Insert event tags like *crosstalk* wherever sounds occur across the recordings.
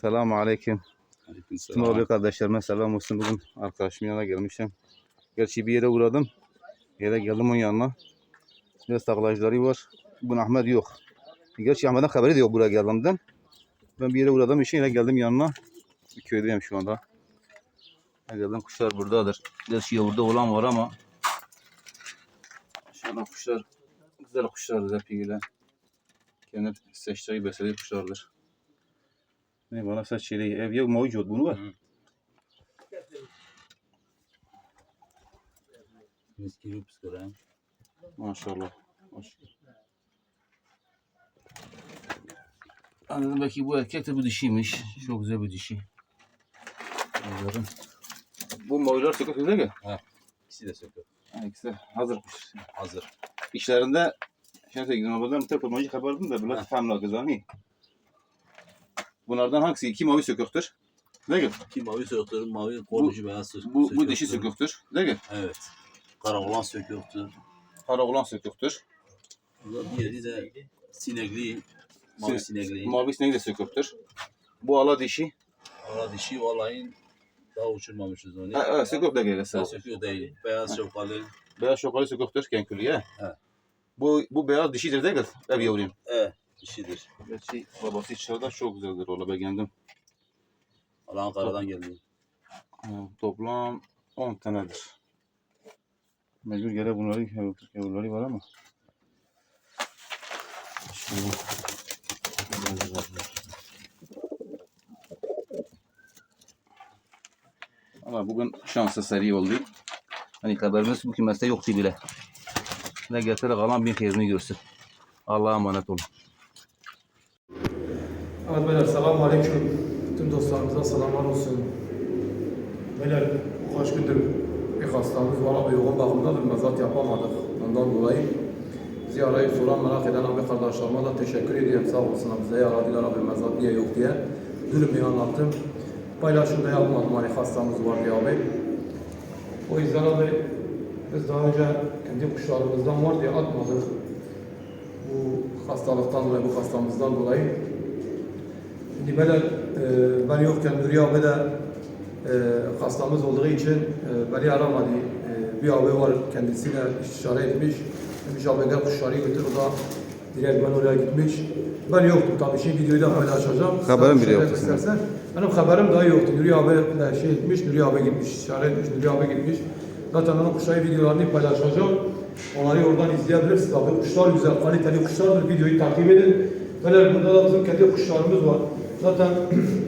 Selamun Aleyküm. Aleykümselam. abi kardeşlerime selam olsun. Bugün arkadaşımın yanına gelmişim. Gerçi bir yere uğradım. Yere geldim onun yanına. Biraz takılacıları var. Bugün Ahmet yok. Gerçi Ahmet'in haberi de yok buraya geldiğimden. Ben bir yere uğradığım için yine geldim yanına. Bir köydeyim şu anda. Geldim kuşlar buradadır. Gerçi yavruda olan var ama İnşallah kuşlar güzel kuşlardır hep iyiler. Kendi seçtiği beslediği kuşlardır. Ne bana saç şeyi ev yok mevcut bunu var. Miskili psikoloğum. Maşallah. Maşallah. Anladım belki bu erkek de bu dişiymiş. Çok güzel bir dişi. Anladım. Bu maviler sökük değil mi? İkisi de sökük. Ha, ikisi de hazırmış. Hazır. İşlerinde oradan bir tepelmacı haberdim da böyle Ha. famla kızani. Bunlardan hangisi? İki mavi söküktür. Değil mi? İki mavi söküktür, mavi kornucu beyaz söküktür. Bu, bu dişi söküktür. Değil mi? Evet. Karaoğlan söküktür. Para olan söküktür. Diğeri de sinekli, mavi Sin- sinekli. Mavi sinek de söküktür. Bu ala dişi. Ara dişi vallahi daha uçurmamışız onu. Ha, evet, sökük de gelirse. Sen söküyor değil. Beyaz şokalı. Beyaz şokalı söküktür kenkülüye. He. Bu, bu beyaz dişidir değil mi? Ev yavruyum. Evet. Dişidir. Gerçi babası içeride çok güzeldir. Ola beğendim. Allah Ankara'dan geldi. Toplam 10 tanedir. Mecbur gene bunları yavruları var ama. Şimdi. Ama bugün şanslı seri oldu. Hani haberimiz bu kümeste yoktu bile. Ne getirerek kalan bin xeyrini görsün. Allah'a emanet olun. Evet beyler selamun aleyküm. Tüm dostlarımıza selamlar olsun. Beyler kaç gündür bir hastamız var abi yoğun bakımdadır mezat yapamadık. Ondan dolayı bizi arayıp soran merak eden abi kardeşlerime de teşekkür ediyorum sağ olsunlar bize aradılar abi mezat niye yok diye. Durumu anlattım. Paylaşım da yapmadım hani hastamız var diye abi. O yüzden abi biz daha önce kendi kuşlarımızdan var diye atmadık. Bu hastalıktan dolayı, bu hastamızdan dolayı E, ben yokken Nuri abi de e, hastamız olduğu için e, beni aramadı. E, bir abi var kendisine istişare etmiş. Demiş abi gel kuşları götür. O da direkt ben oraya gitmiş. Ben yoktum tabii. Şimdi videoyu da paylaşacağım. Haberin bile yoktu istersen. Benim haberim daha yoktu. Nuri abi şey etmiş. Nuri abi gitmiş. istişare etmiş. Nuri abi gitmiş. Zaten onun kuşları videolarını paylaşacağım. Onları oradan izleyebilirsiniz abi. Kuşlar güzel, kaliteli kuşlardır. Videoyu takip edin. Böyle burada da bizim kendi kuşlarımız var. Zaten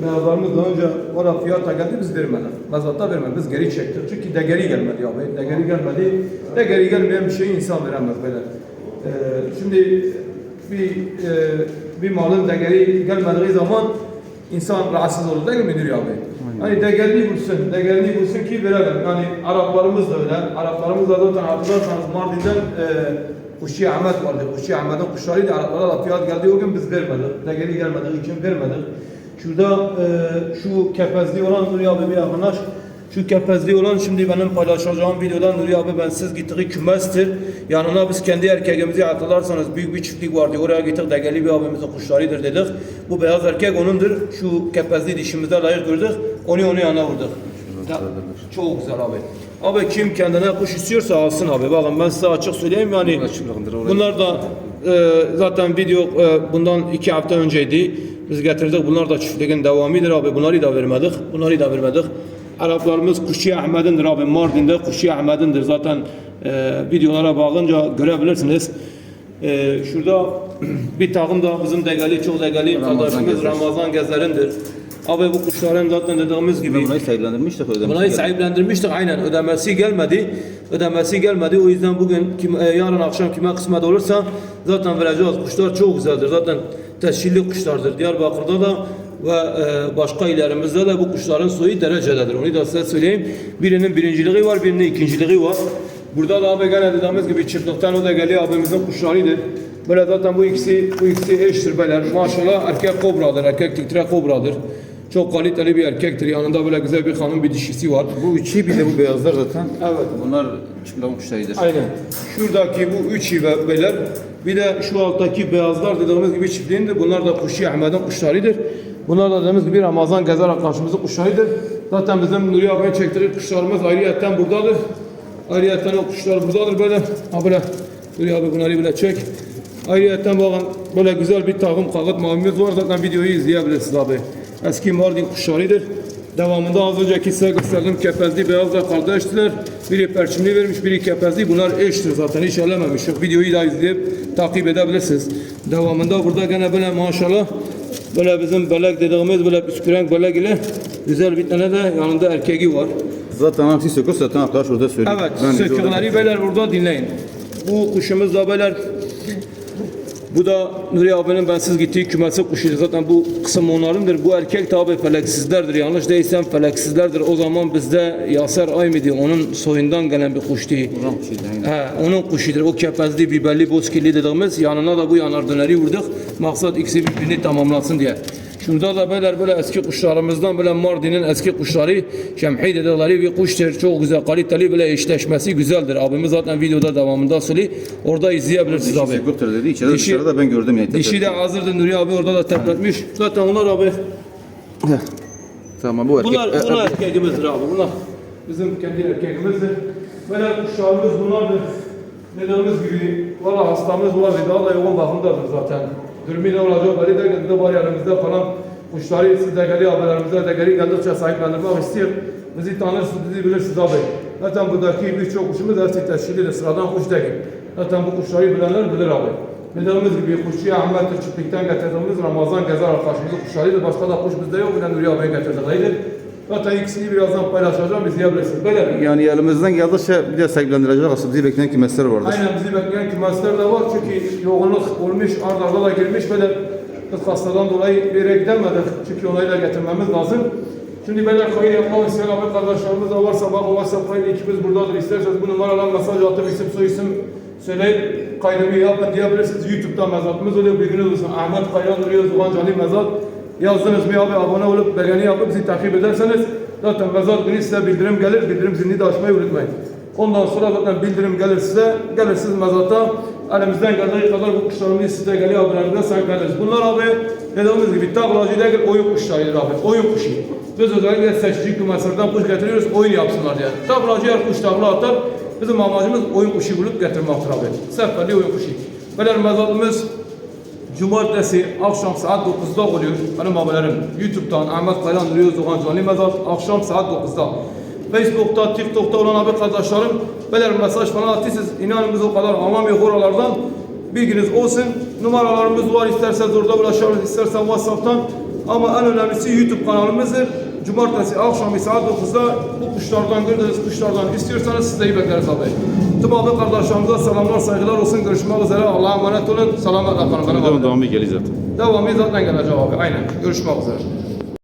beyazlarımız daha önce orada fiyata geldi biz vermedik. Mezatta vermedik. Biz geri çektik. Çünkü de geri gelmedi abi. De geri gelmedi. De geri gelmeyen bir şeyi insan veremez böyle. Ee, şimdi bir e, bir malın de geri gelmediği zaman insan rahatsız olur değil mi Nuri abi? Hani değerli bulsun, değerli bulsun ki verelim. Yani Araplarımız da öyle. Araplarımız da zaten hatırlarsanız Mardin'den e, Kuşçu Ahmet vardı. Kuşçu Ahmet'in kuşlarıydı. Araplara da fiyat geldi o gün biz vermedik. Değerli gelmediği için vermedik. Şurada e, şu kepezli olan Nuri abi bir yakınlaş. Şu kepezli olan şimdi benim paylaşacağım videodan Nuri abi bensiz gittiği kümestir. Yanına biz kendi erkeğimizi hatırlarsanız büyük bir çiftlik vardı. Oraya gittik degeli bir abimizin kuşlarıdır dedik. Bu beyaz erkek onundur. Şu kepezli dişimize layık gördük. Onu onu yana vurduk. Çok güzel abi. Abi kim kendine kuş istiyorsa alsın abi. Bakın ben size açık söyleyeyim yani. Bunlar da e, zaten video e, bundan iki hafta önceydi. Biz getirdik. Bunlar da çiftliğin devamıdır abi. Bunları da vermedik. Bunları da vermedik. Araplarımız Kuşçu Ahmet'indir abi. Mardin'de Kuşçu Ahmet'indir. Zaten e, videolara bakınca görebilirsiniz. E, şurada *clears throat* bir takım da bizim degeli, çok Ramazan kardeşimiz. Ramazan Gezer'indir. Abi bu kuşların zaten dediğimiz gibi Burayı sahiplendirmiştik ödemiş. Bunayı sahiplendirmiştik aynen ödemesi gelmedi. Ödemesi gelmedi o yüzden bugün kim, e, yarın akşam kime kısmet olursa zaten vereceğiz. Kuşlar çok güzeldir zaten tescilli kuşlardır. Diyarbakır'da da ve e, başka illerimizde de bu kuşların soyu derecededir. Onu da size söyleyeyim. Birinin birinciliği var, birinin ikinciliği var. Burada da abi gene dediğimiz gibi çiftlikten o da geliyor abimizin kuşlarıdır. Böyle zaten bu ikisi bu ikisi eştir beyler. Maşallah erkek kobradır, erkek titre kobradır. Çok kaliteli bir erkektir. Yanında böyle güzel bir hanım bir dişisi var. Bu üçü bir de bu beyazlar zaten. Evet. Bunlar çıplak kuşlarıdır. Aynen. Şuradaki bu üç beyler. Bir de şu alttaki beyazlar dediğimiz gibi çiftliğindir. Bunlar da Kuşi Ahmet'in kuşlarıdır. Bunlar da dediğimiz gibi Ramazan gezer arkadaşımızın kuşlarıdır. Zaten bizim Nuri abiye çektirir kuşlarımız ayrıyetten buradadır. Ayrıyetten o kuşlar buradadır böyle. Ha böyle Nuri abi bunları böyle çek. Ayrıyetten bakın böyle güzel bir takım kağıt mavimiz var. Zaten videoyu izleyebilirsiniz abi. Eski Mardin kuşlarıdır. Devamında az önceki size gösterdiğim kepezli beyazla kardeştiler. Biri perçimli vermiş, biri kepezli. Bunlar eştir zaten. Hiç elememiş. Videoyu da izleyip takip edebilirsiniz. Devamında burada gene böyle maşallah böyle bizim belek dediğimiz böyle püskürenk belek ile güzel bir tane de yanında erkeği var. Zaten hepsi sökür zaten arkadaş orada söylüyor. Evet, sökükleri beyler burada dinleyin. Bu kuşumuz da beyler bu da Nuri abinin bensiz gittiği kümesi kuşuydu. Zaten bu kısım onlarındır. Bu erkek tabi feleksizlerdir. Yanlış değilsem feleksizlerdir. O zaman bizde Yaser Ay mıydı? Onun soyundan gelen bir kuştu. Değil. He, onun kuşudur. O kepezli, biberli, bozkirli dediğimiz yanına da bu yanar döneri vurduk. Maksat ikisi birbirini tamamlasın diye. Şurada da böyle böyle eski kuşlarımızdan böyle Mardin'in eski kuşları Şemhi dedikleri bir kuştur. Çok güzel, kaliteli böyle eşleşmesi güzeldir. Abimiz zaten videoda devamında söylüyor. Orada izleyebilirsiniz Dişi abi. söküktür dedi. İçeride Dişi- dışarıda ben gördüm yani. Dişi de hazırdı Nuri abi orada da tepretmiş. Zaten onlar abi Tamam bu erkek. Bunlar, E, bunlar erkeğimizdir abi. Bunlar bizim kendi erkeğimizdir. Böyle kuşlarımız bunlardır. Dediğimiz gibi valla hastamız var. Daha da yoğun bakımdadır zaten. Durumu ne olacak? Bari de var yanımızda falan kuşları siz de geliyor haberlerimizde de geri geldikçe sahiplendirmek istiyor. Bizi tanırsınız, bizi bilirsiniz abi. Zaten buradaki birçok kuşumuz hepsi teşkilidir. Sıradan kuş değil. Zaten bu kuşları bilenler bilir abi. Bildiğimiz gibi kuşçuya Ahmet'tir çiftlikten getirdiğimiz Ramazan Gezer arkadaşımızın kuşlarıydı. Başka da kuş bizde yok. Bilen Nuri abiye getirdiğiydi. Zaten ikisini birazdan paylaşacağım. izleyebilirsiniz. Böyle mi? Yani elimizden geldikçe bir de sahiplendirecek aslında bizi bekleyen kimesler vardır. Aynen bizi bekleyen kümesler de var çünkü yoğunluk olmuş, ard arda da girmiş böyle biz hastadan dolayı bir yere gidemedik çünkü onayla getirmemiz lazım. Şimdi böyle kayıt yapmak isteyen abi kardeşlerimiz de varsa bak o WhatsApp kaydı ikimiz buradadır. İsterseniz bu numaradan mesaj atıp isim soy isim söyleyip kaydımı yapın diyebilirsiniz. YouTube'dan mezatımız oluyor. Bilginiz olsun. Ahmet Kayran duruyor. Zuhan Cani Mezat. Yazdınız mı abi abone olup beğeni yapıp bizi takip ederseniz zaten mezat günü size bildirim gelir. Bildirim zilini de açmayı unutmayın. Ondan sonra zaten bildirim gelir size. Gelirsiniz mezata. Elimizden geldiği kadar bu kuşlarımız size geliyor haberlerinde sahipleniriz. Bunlar abi dediğimiz gibi tablacı değil oyun kuşlarıdır abi. Oyun kuşu. Biz özellikle seçici kümeslerden kuş getiriyoruz oyun yapsınlar diye. Tablacı her kuş tabla atar. Bizim amacımız oyun kuşu bulup getirmektir abi. Seferli oyun kuşu. Böyle mezatımız Cumartesi akşam saat 9'da oluyor. Benim abilerim YouTube'dan Ahmet Kayran Duruyor Zuhan Cani Mezat akşam saat 9'da. Facebook'ta, TikTok'ta olan abi kardeşlerim böyle mesaj falan atıyorsunuz. İnanın biz o kadar anlamıyor oralardan. Bilginiz olsun. Numaralarımız var. İsterseniz orada ulaşabilirsiniz. istersen WhatsApp'tan. Ama en önemlisi YouTube kanalımızdır. Cumartesi akşam saat 9'da bu kuşlardan gördüğünüz kuşlardan istiyorsanız siz de iyi bekleriz abi. Tüm abi kardeşlerimize selamlar saygılar olsun. Görüşmek üzere. Allah'a emanet olun. Selametle kalın. Devamı geliyor zaten. Devamı zaten gelecek abi. Aynen. Görüşmek üzere.